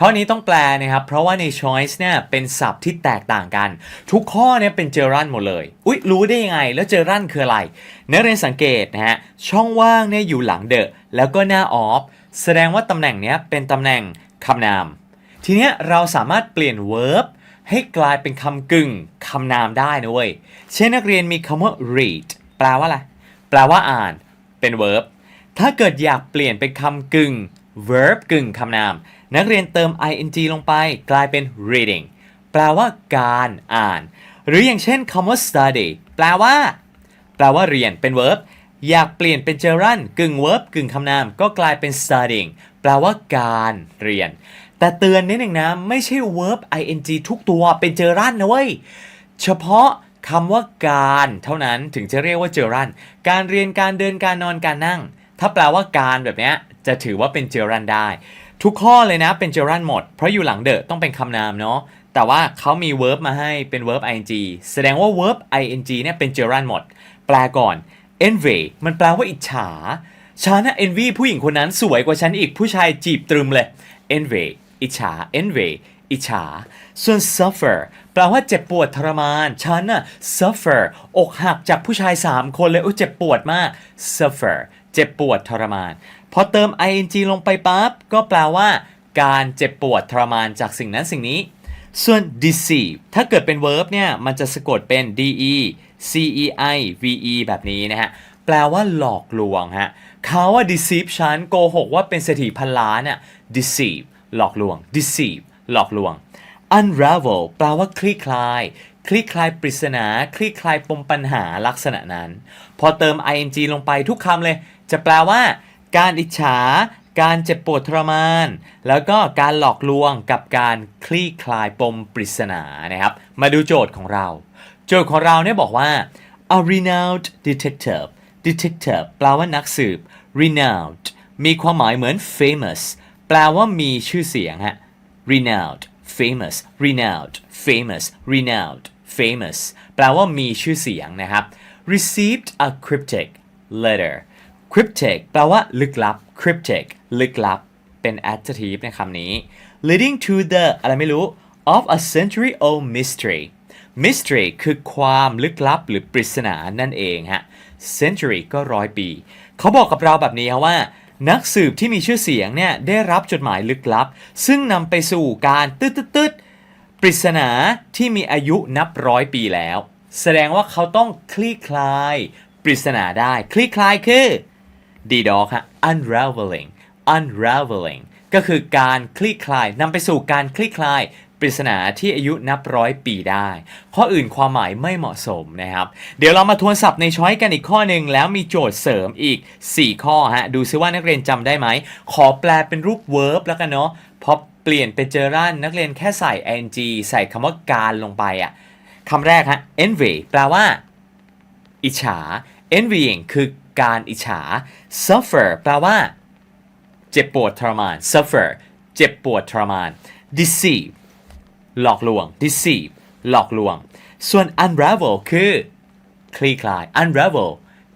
ข้อนี้ต้องแปลนะครับ เพราะว่าใน choice เนี่ยเป็นศัพท์ที่แตกต่างกัน ทุกข้อเนี่ยเป็นเจอรันหมดเลย อุ๊ย รู้ได้ยังไง แล้วเจอรันคืออะไร นักเรียนสังเกตนะฮะ ช่องว่างเนี่ยอยู่หลังเดอะแล้วก็หน้า of แสดงว่าตำแหน่งเนี้ยเป็นตำแหน่งคำนาม ทีเนี้ยเราสามารถเปลี่ยน verb ให้กลายเป็นคำกึ่งคำนามได้นะเว้ย เช่นนักเรียนมีคำว่า read แปลว่าอะไร แปลว่าอ่าน เป็น verb ถ้าเกิดอยากเปลี่ยนเป็นคำกึ่ง verb กึ่งคำนาม นักเรียนเติม ing ลงไปกลายเป็น reading แปลว่าการอ่าน หรืออย่างเช่นคำว่า study แปลว่า แปลว่าเรียนเป็น verb อยากเปลี่ยนเป็น gerund กึ่ง verb กึ่งคำนาม ก็กลายเป็น studying แปลว่าการเรียน แต่เตือนนิดหนึ่งนะ ไม่ใช่ verb ing ทุกตัวเป็น gerund นะเว้ย เฉพาะคำว่าการเท่านั้นถึงจะเรียกว่า gerund การเรียนการเดินการนอนการนั่ง ถ้าแปลว่าการแบบนี้จะถือว่าเป็น gerund ได้ ทุกข้อเลยนะเป็น gerund หมด เพราะอยู่หลังเดอะต้องเป็นคำนามเนาะแต่ว่าเขามี verb มาให้เป็น verb ing แสดงว่า verb ing เนี่ยเป็น gerund หมด แปลก่อน envy มันแปลว่าอิจฉาฉันนะ envy ผู้หญิงคนนั้นสวยกว่าฉันอีกผู้ชายจีบตรึมเลย envy อิจฉา envy อิจฉา ส่วน suffer แปลว่าเจ็บปวดทรมาน ฉันน่ะ suffer อกหักจากผู้ชาย 3 คนเลยโอ้เจ็บปวดมาก suffer เจ็บปวดทรมาน พอเติม ing ลงไปปั๊บก็แปลว่า การเจ็บปวดทรมานจากสิ่งนั้นสิ่งนี้ ส่วน deceive ถ้าเกิดเป็น verb เนี่ย มันจะสะกดเป็น de cei ve แบบนี้นะฮะ แปลว่าหลอกลวงฮะเขาว่า deceive ฉันโกหกว่าเป็นเศรษฐีพันล้านน่ะ deceive หลอกลวง deceive หลอกลวง unravel แปลว่าคลี่คลาย คลี่คลายปริศนา คลี่คลายปมปัญหาลักษณะนั้น พอเติม ing ลงไปทุกคำเลย จะแปลว่า การอิจฉา การเจ็บปวดทรมาน แล้วก็การหลอกลวงกับการคลี่คลายปมปริศนานะครับ มาดูโจทย์ของเรา โจทย์ของเราเนี่ยบอกว่า a renowned detective detective แปลว่านักสืบ renowned มีความหมายเหมือน famous แปลว่ามีชื่อเสียงฮะ renowned famous renowned famous renowned famous แปลว่ามีชื่อเสียงนะครับ received a cryptic letter cryptic แปลว่าลึกลับ cryptic ลึกลับ เป็น adjective ในคำนี้ leading to the อะไรไม่รู้ of a century old mystery mystery คือความลึกลับหรือปริศนานั่นเองฮะ century ก็ร้อยปี เขาบอกกับเราแบบนี้ครับว่า นักสืบที่มีชื่อเสียงเนี่ยได้รับจดหมายลึกลับ ซึ่งนำไปสู่การตึ๊ดตึ๊ดตึ๊ด ปริศนาที่มีอายุนับร้อยปีแล้ว แสดงว่าเขาต้องคลี่คลายปริศนาได้ คลี่คลายคือดีดอกฮะ unraveling unraveling ก็คือการคลี่คลายนำไปสู่การคลี่คลาย ริศนาที่อายุนับร้อยปีได้ ข้ออื่นความหมายไม่เหมาะสมนะครับ เดี๋ยวเรามาทวนศัพท์ในช้อยกันอีกข้อหนึ่งแล้วมีโจทย์เสริมอีก 4 ข้อฮะดูซิว่านักเรียนจำได้ไหม ขอแปลเป็นรูป verb แล้วกันเนาะพอเปลี่ยนเป็นเจอรันนักเรียนแค่ใส่ ing ใส่คำว่าการลงไปอะคำแรกฮะ envy แปลว่า อิจฉา envying คือการอิจฉา suffer แปลว่า เจ็บปวดทรมาน suffer เจ็บปวดทรมาน deceive หลอกลวง deceive หลอกลวง ส่วน unravel คือ คลี่คลาย unravel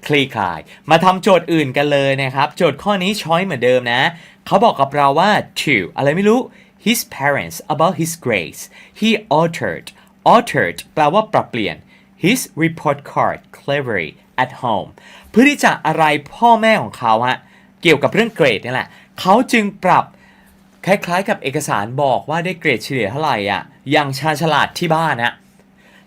คลี่คลาย มาทำโจทย์อื่นกันเลยนะครับ โจทย์ข้อนี้ช้อยเหมือนเดิมนะ เขาบอกกับเราว่า to อะไรไม่รู้ his parents about his grades he altered altered แปลว่าปรับเปลี่ยน his report card cleverly at home เพื่อที่จะอะไรพ่อแม่ของเขาฮะเกี่ยวกับเรื่องเกรดนี่แหละ เขาจึงปรับ คล้ายๆ กับเอกสารบอกว่าได้เกรดเฉลี่ยเท่าไหร่อะอย่างชาฉลาดที่บ้านนะ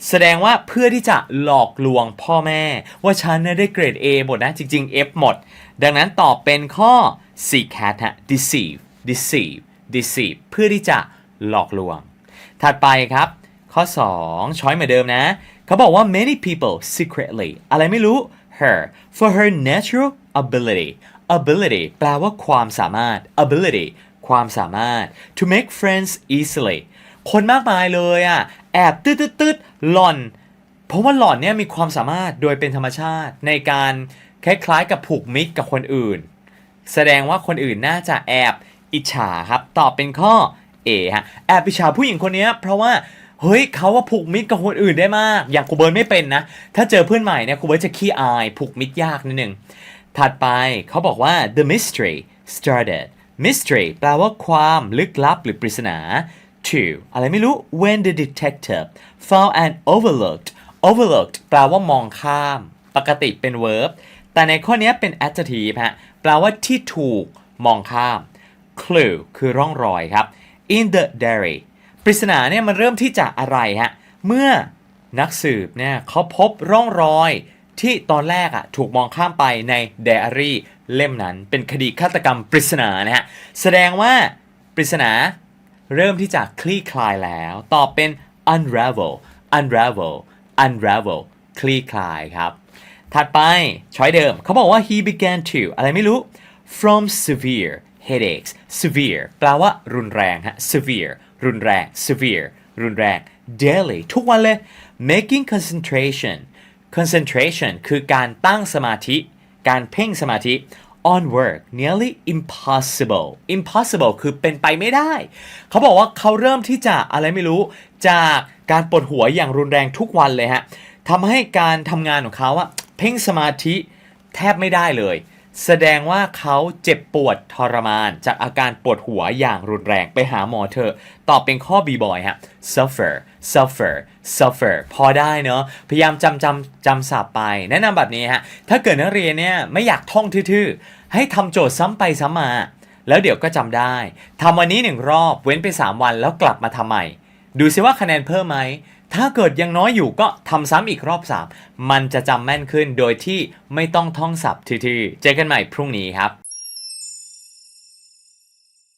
แสดงว่าเพื่อที่จะหลอกลวงพ่อแม่ ว่าฉันน่ะได้เกรด A หมดนะ จริง ๆ F หมด ดังนั้นตอบเป็นข้อ C cat ฮะ deceive deceive deceive เพื่อที่จะหลอกลวง ถัดไปครับ ข้อ 2 ช้อยเหมือนเดิมนะ เขาบอกว่า many people secretly อะไรไม่รู้ her for her natural ability ability แปลว่าความสามารถ ability ความสามารถ to make friends easily คนมากมายเลยอะ แอบตืดตืดตืดหล่อน เพราะว่าหล่อนเนี่ยมีความสามารถโดยเป็นธรรมชาติในการคล้ายๆกับผูกมิตรกับคนอื่น แสดงว่าคนอื่นน่าจะแอบอิจฉาครับ ตอบเป็นข้อ A ฮะ แอบอิจฉาผู้หญิงคนเนี้ยเพราะว่าเฮ้ยเขาว่าผูกมิตรกับคนอื่นได้มาก อย่างครูเบิร์ตไม่เป็นนะ ถ้าเจอเพื่อนใหม่เนี่ยครูเบิร์ตจะขี้อายผูกมิตรยากนิดนึงถัดไปเขาบอกว่า the mystery started mystery แปลว่าความลึกลับหรือปริศนา two อะไรไม่รู้ when the detective found an overlooked overlooked แปลว่ามองข้าม ปกติเป็น verb แต่ในข้อนี้เป็น adjective ฮะ แปลว่าที่ถูกมองข้าม clue คือร่องรอยครับ in the diary ปริศนาเนี่ยมันเริ่มที่จากอะไรฮะ เมื่อนักสืบเนี่ยเขาพบร่องรอย ที่ตอนแรกอะถูกมองข้ามไปในไดอารี่เล่มนั้น เป็นคดีฆาตกรรมปริศนานะฮะแสดงว่าปริศนาเริ่มที่จะคลี่คลายแล้ว ตอบเป็น unravel unravel unravel คลี่คลายครับ ถัดไปช้อยเดิมเขาบอกว่า he began to อะไรไม่รู้ from severe headaches severe แปลว่ารุนแรงฮะ severe รุนแรง severe รุนแรง daily ทุกวันเลย making concentration concentration คือการตั้งสมาธิ การเพ่งสมาธิ on work nearly impossible impossible คือเป็นไปไม่ได้ เขาบอกว่าเขาเริ่มที่จะอะไรไม่รู้ จากการปวดหัวอย่างรุนแรงทุกวันเลยฮะทำให้การทำงานของเขาอะเพ่งสมาธิแทบไม่ได้เลย แสดงว่าเขาเจ็บปวดทรมาน จากอาการปวดหัวอย่างรุนแรงไปหาหมอเถอะตอบเป็นข้อ b boy ฮะ suffer suffer suffer พอได้เนอะพยายามจำจำจำศัพท์ไป แนะนำแบบนี้ฮะ ถ้าเกิดนักเรียนเนี่ยไม่อยากท่องทื่อๆ ให้ทำโจทย์ซ้ำไปซ้ำมา แล้วเดี๋ยวก็จำได้ทำวันนี้หนึ่งรอบเว้นไป 3 วันแล้วกลับมาทำใหม่ ดูซิว่าคะแนนเพิ่มไหม ถ้าเกิดยังน้อยอยู่ก็ทำซ้ำอีกรอบ 3 มันจะจำแม่นขึ้นโดยที่ไม่ต้องท่องศัพท์ทีๆเจอกันใหม่พรุ่งนี้ครับ